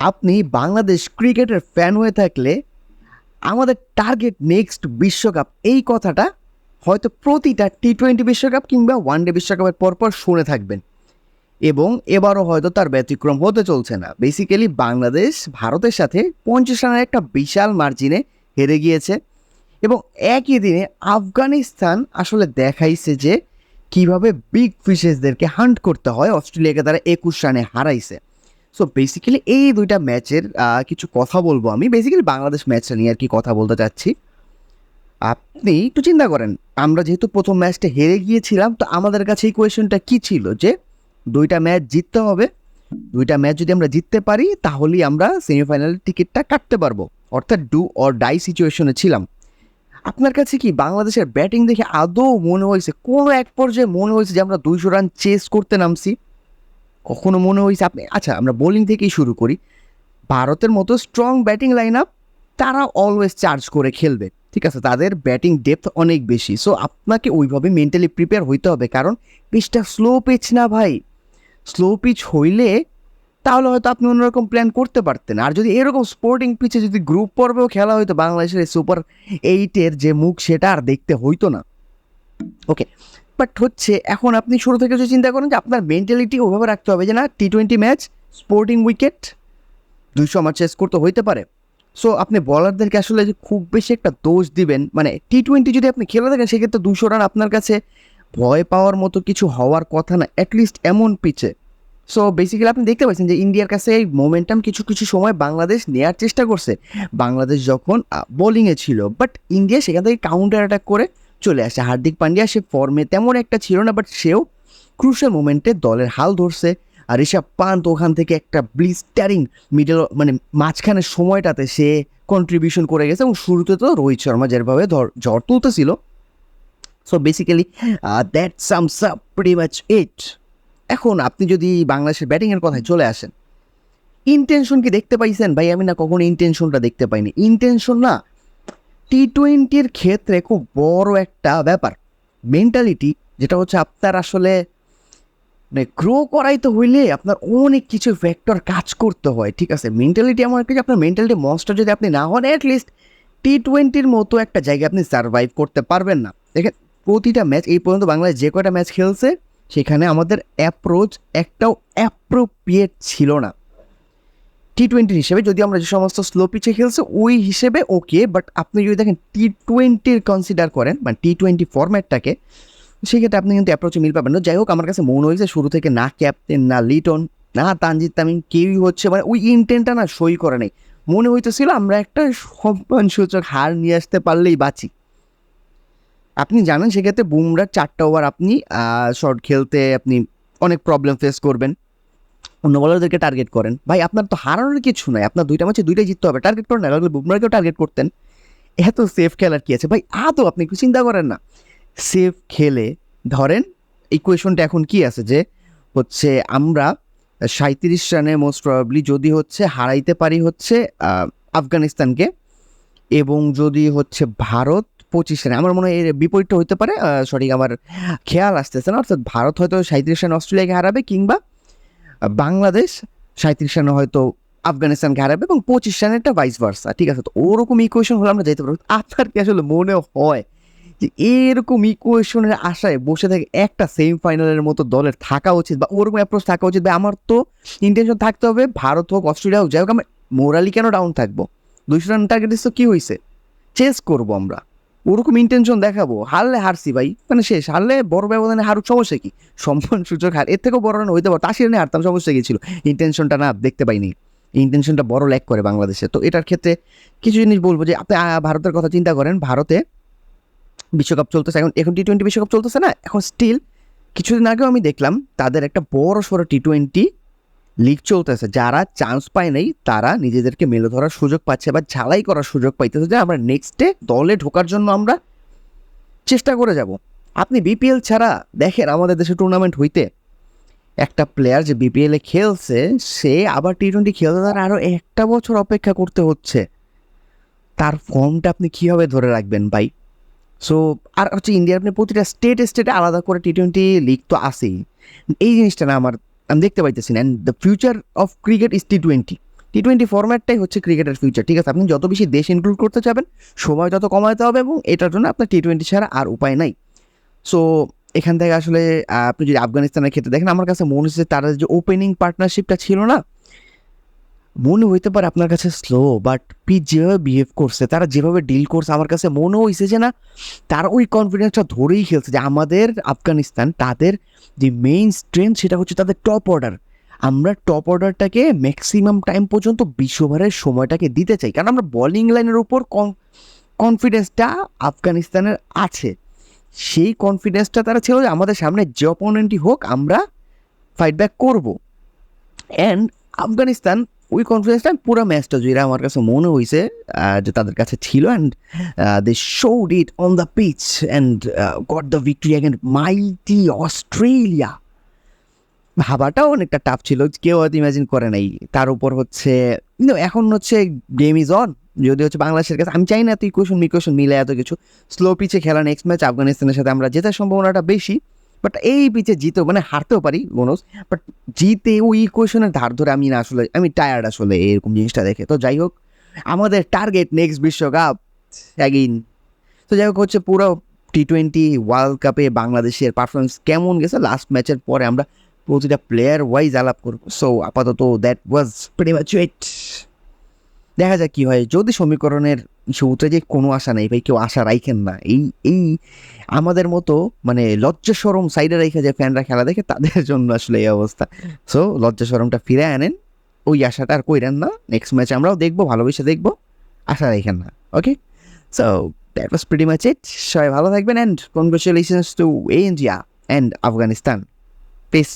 আপনি বাংলাদেশ ক্রিকেটের ফ্যান হয়ে থাকলে আমাদের টার্গেট নেক্সট বিশ্বকাপ, এই কথাটা হয়তো প্রতিটা টি টোয়েন্টি বিশ্বকাপ কিংবা ওয়ান ডে বিশ্বকাপের পরপর শুনে থাকবেন। এবং এবারও হয়তো তার ব্যতিক্রম হতে চলছে না। বেসিক্যালি বাংলাদেশ ভারতের সাথে পঞ্চাশ রানের একটা বিশাল মার্জিনে হেরে গিয়েছে। এবং একই দিনে আফগানিস্তান আসলে দেখাইছে যে কীভাবে বিগ ফিশেসদেরকে হান্ট করতে হয়, অস্ট্রেলিয়াকে তারা একুশ রানে হারাইছে। সো বেসিক্যালি এই দুইটা ম্যাচের কিছু কথা বলব আমি। বেসিক্যালি বাংলাদেশ ম্যাচটা নিয়ে আর কি কথা বলতে চাচ্ছি। আপনি একটু চিন্তা করেন, আমরা যেহেতু প্রথম ম্যাচটা হেরে গিয়েছিলাম, তো আমাদের কাছে এই কোয়েশনটা কী ছিল? যে, দুইটা ম্যাচ জিততে হবে। দুইটা ম্যাচ যদি আমরা জিততে পারি, তাহলেই আমরা সেমিফাইনালের টিকিটটা কাটতে পারব। অর্থাৎ ডু অর ডাই সিচুয়েশনে ছিলাম। আপনার কাছে কি বাংলাদেশের ব্যাটিং দেখে আদৌ মনে হয়েছে, কোনো এক পর্যায়ে মনে হয়েছে যে আমরা দুইশো রান চেস করতে নামছি? কখনো মনে হয়েছে আপনি আচ্ছা আমরা বোলিং থেকেই শুরু করি। ভারতের মতো স্ট্রং ব্যাটিং লাইন আপ তারা অলওয়েজ চার্জ করে খেলবে। ঠিক আছে, তাদের ব্যাটিং ডেপথ অনেক বেশি। সো আপনাকে ওইভাবে মেন্টালি প্রিপেয়ার হইতে হবে কারণ পিচটা স্লো পিচ না ভাই। স্লো পিচ হইলে তাহলে হয়তো আপনি অন্যরকম প্ল্যান করতে পারতেন। আর যদি এরকম স্পোর্টিং পিচে যদি গ্রুপ পর্বেও খেলা হইতো, বাংলাদেশের সুপার এইটের যে মুখ, সেটা আর দেখতে হইতো না। ওকে বাট হচ্ছে, এখন আপনি শুরু থেকে যদি চিন্তা করেন যে আপনার মেন্টালিটি ওভাবে রাখতে হবে যে না T twenty match sporting wicket দুইশো আমার চেস করতে হইতে পারে। সো আপনি বলারদেরকে আসলে খুব বেশি একটা দোষ দিবেন মানে টি টোয়েন্টি যদি আপনি খেলে থাকেন, সেক্ষেত্রে দুশো রান আপনার কাছে ভয় পাওয়ার মতো কিছু হওয়ার কথা না অ্যাটলিস্ট এমন পিচে সো বেসিক্যালি আপনি দেখতে পাচ্ছেন যে ইন্ডিয়ার কাছে এই মোমেন্টাম কিছু কিছু সময় বাংলাদেশ নেওয়ার চেষ্টা করছে। বাংলাদেশ যখন বোলিংয়ে ছিল বাট ইন্ডিয়া সেখান থেকে কাউন্টার অ্যাটাক করে চলে আসে। হার্দিক পান্ডিয়া সে ফর্মে তেমন একটা ছিল না বাট সেও ক্রুশাল মোমেন্টে দলের হাল ধরছে। আর ঋষভ পান্ত ওখান থেকে একটা ব্লিস্টারিং মিডল মানে মাঝখানের সময়টাতে সে কন্ট্রিবিউশন করে গেছে এবং শুরুতে তো রোহিত শর্মা যেভাবে ধর ঝড় তুলতেছিল। So basically that sums up pre match it এখন আপনি যদি বাংলাদেশের ব্যাটিংয়ের কথায় চলে আসেন ইন্টেনশন কি দেখতে পাইছেন? ভাই, আমি না কখনো ইন্টেনশনটা দেখতে পাইনি। ইন্টেনশন না টি টোয়েন্টির ক্ষেত্রে খুব বড় একটা ব্যাপার। মেন্টালিটি যেটা হচ্ছে আপনার আসলে মানে গ্রো করাইতে হইলে আপনার অনেক কিছু ফ্যাক্টর কাজ করতে হয়, ঠিক আছে? মেন্টালিটি এমন একটা যে আপনার মেন্টালিটি মনস্টার যদি আপনি না হন অ্যাটলিস্ট টি টোয়েন্টির মতো একটা জায়গায় আপনি সার্ভাইভ করতে পারবেন না। দেখেন, প্রতিটা ম্যাচ এই পর্যন্ত বাংলায় যে কয়টা ম্যাচ খেলছে, সেখানে আমাদের অ্যাপ্রোচ একটাও অ্যাপ্রোপ্রিয়েট ছিল না। টি টোয়েন্টির হিসেবে যদি আমরা যে সমস্ত স্লো পিচে খেলছে, ওই হিসেবে ওকে বাট আপনি যদি দেখেন টি টোয়েন্টির কনসিডার করেন মানে টি টোয়েন্টি ফরম্যাটটাকে সেক্ষেত্রে আপনি কিন্তু অ্যাপ্রোচে মিল পাবেন না। যাই হোক, আমার কাছে মনে হয়েছে শুরু থেকে না ক্যাপ্টেন না লিটন না তানজিদ তামিম, কেউই হচ্ছে মানে ওই ইন্টেন্টটা না সই করে নেই। মনে হইতেছিল আমরা একটা সম্মানসূচক হার নিয়ে আসতে পারলেই বাঁচি। আপনি জানেন, সেক্ষেত্রে বুমরার চারটা ওভার আপনি শর্ট খেলতে আপনি অনেক প্রবলেম ফেস করবেন। অন্য বলারদেরকে টার্গেট করেন। ভাই, আপনার তো হারানোর কিছু নাই। আপনার দুইটা ম্যাচে দুইটাই জিততে হবে। টার্গেট করেন না বুমরাকেও টার্গেট করতেন। এত সেফ খেলার কি আছে? ভাই, আদৌ আপনি একটু চিন্তা করেন না। সেফ খেলে, ধরেন ইকুয়েশনটা এখন কি আছে যে, হচ্ছে আমরা সাঁত্রিশ রানে মোস্ট প্রবাবলি যদি হচ্ছে হারাইতে পারি হচ্ছে আফগানিস্তানকে এবং যদি হচ্ছে ভারত পঁচিশ রানে, আমার মনে হয় এর বিপরীতটা হতে পারে সঠিক আমার খেয়াল আসতেছে না। অর্থাৎ ভারত হয়তো সাঁত্রিশ রানে অস্ট্রেলিয়াকে হারাবে কিংবা বাংলাদেশ সাঁত্রিশ রানে হয়তো আফগানিস্তানকে হারাবে এবং পঁচিশ রানেরটা ভাইস ভার্সা ঠিক আছে? তো ওরকম ইকুয়েশন হলে আমরা যেতে পারব। আপনার কি আসলে মনে হয় যে এরকম ইকুয়েশনের আশায় বসে থাকে একটা সেমিফাইনালের মতো দলের থাকা উচিত বা ওরকম অ্যাপ্রোচ থাকা উচিত? বা আমার তো ইন্টেনশন থাকতে হবে ভারত হোক, অস্ট্রেলিয়া হোক, যাই হোক, আমরা মোরালি কেন ডাউন থাকব? দুইশো রান টার্গেট তো কী হয়েছে চেস করব আমরা। ওরকম ইন্টেনশন দেখাবো। হারলে হারছি ভাই মানে শেষ। হারলে বড় ব্যবধানে হারুক, সমস্যা কি? সম্মান সূচক হার। এর থেকেও বড় রান হইতে পারতো আশি রানে হারতাম, সমস্যা কি ছিল? ইন্টেনশনটা না, দেখতে পাইনি। ইন্টেনশনটা বড় ল্যাক করে বাংলাদেশে। তো এটার ক্ষেত্রে কিছু জিনিস বলব যে, আপনি ভারতের কথা চিন্তা করেন। ভারতে বিশ্বকাপ চলতেছে। এখন এখন টি টোয়েন্টি বিশ্বকাপ চলতেছে না? এখন স্টিল কিছুদিন আগেও আমি দেখলাম, তাদের একটা বড় সড়ো টি টোয়েন্টি লিগ চলতেছে। যারা চান্স পায় নাই, তারা নিজেদেরকে মেলে ধরার সুযোগ পাচ্ছে বা ঝালাই করার সুযোগ পাইতেছে যে আমরা নেক্সটে দলে ঢোকার জন্য আমরা চেষ্টা করে যাব। আপনি বিপিএল ছাড়া দেখেন আমাদের দেশে টুর্নামেন্ট হইতে। একটা প্লেয়ার যে বিপিএলে খেলছে, সে আবার টি টোয়েন্টি খেলতে তার আরও একটা বছর অপেক্ষা করতে হচ্ছে। তার ফর্মটা আপনি কীভাবে ধরে রাখবেন ভাই? সো আর হচ্ছে ইন্ডিয়ার আপনি প্রতিটা স্টেট স্টেটে আলাদা করে টি টোয়েন্টি লিগ তো আসেই এই জিনিসটা না আমার আমি দেখতে পাইতেছি না। And the future of cricket is T twenty T twenty ফরম্যাটটাই হচ্ছে ক্রিকেটের ফিউচার ঠিক আছে? আপনি যত বেশি দেশ ইনক্লুড করতে চাবেন, সময় তত কমাতে হবে এবং এটার জন্য আপনার টি টোয়েন্টি ছাড়া আর উপায় নাই। সো এখান থেকে আসলে আপনি যদি আফগানিস্তানের ক্ষেত্রে দেখেন, আমার কাছে মনে হচ্ছে তারা যে ওপেনিং পার্টনারশিপটা ছিল না মনে হইতে পারে আপনার কাছে স্লো বাট পিচ যেভাবে বিহেভ করছে, তারা যেভাবে ডিল করছে, আমার কাছে মনে হয়েছে যে না, তারা ওই কনফিডেন্সটা ধরেই খেলছে যে আমাদের আফগানিস্তান, তাদের যে মেইন স্ট্রেংথ সেটা হচ্ছে তাদের টপ অর্ডার আমরা টপ অর্ডারটাকে ম্যাক্সিমাম টাইম পর্যন্ত বিশ্ব ওভারের সময়টাকে দিতে চাই, কারণ আমরা বোলিং লাইনের উপর কনফিডেন্সটা আফগানিস্তানের আছে। সেই কনফিডেন্সটা তারা ছিল যে আমাদের সামনে যে অপোনেন্টই হোক, আমরা ফাইট ব্যাক করব। অ্যান্ড আফগানিস্তান ওই কনফিডেন্সটা পুরো ম্যাচটা জুড়ে আমার কাছে মনে হয়েছে যে তাদের কাছে ছিল and they showed it on the pitch and got the victory against mighty Australia ভাবাটাও অনেকটা টাফ ছিল, কেউ হয়তো ইমাজিন করে নাই। তার উপর হচ্ছে এখন হচ্ছে গেম ইজ অন যদি হচ্ছে বাংলাদেশের কাছে, আমি চাই না এত ইকুয়েশন মিকুয়েশন মিলে এত কিছু। স্লো পিচে খেলা নেক্সট ম্যাচ আফগানিস্তানের সাথে আমরা জেতার সম্ভাবনাটা বেশি। বাট এই পিচে জিতেও মানে হারতেও পারি মনোজ বাট জিতে ওই ইকুয়েশনের ধার ধরে আমি না আসলে, আমি টায়ার্ড আসলে এরকম জিনিসটা দেখে। তো যাই হোক, আমাদের টার্গেট নেক্সট বিশ্বকাপ অ্যাগিন তো যাই হোক, হচ্ছে পুরো টি টোয়েন্টি ওয়ার্ল্ড কাপে বাংলাদেশের পারফরমেন্স কেমন গেছে? লাস্ট ম্যাচের পরে আমরা প্রতিটা প্লেয়ার ওয়াইজ আলাপ করব। সো আপাতত দ্যাট ওয়াজ প্রেটি মাচ দেখা যাক কী হয়। যদি সমীকরণের সূত্রে যে কোনো আশা নেই, ভাই কেউ আশা রাখেন না। এই এই আমাদের মতো মানে লজ্জা সরম সাইডে রেখে যে ফ্যানরা খেলা দেখে, তাদের জন্য আসলে এই অবস্থা। সো লজ্জা সরমটা ফিরে আনেন। ওই আশাটা আর কইরেন না। নেক্সট ম্যাচ আমরাও দেখব, ভালোবেসে দেখব। আশা রাখেন না okay so that was pretty much it সবাই ভালো থাকবেন and congratulations to India and Afghanistan peace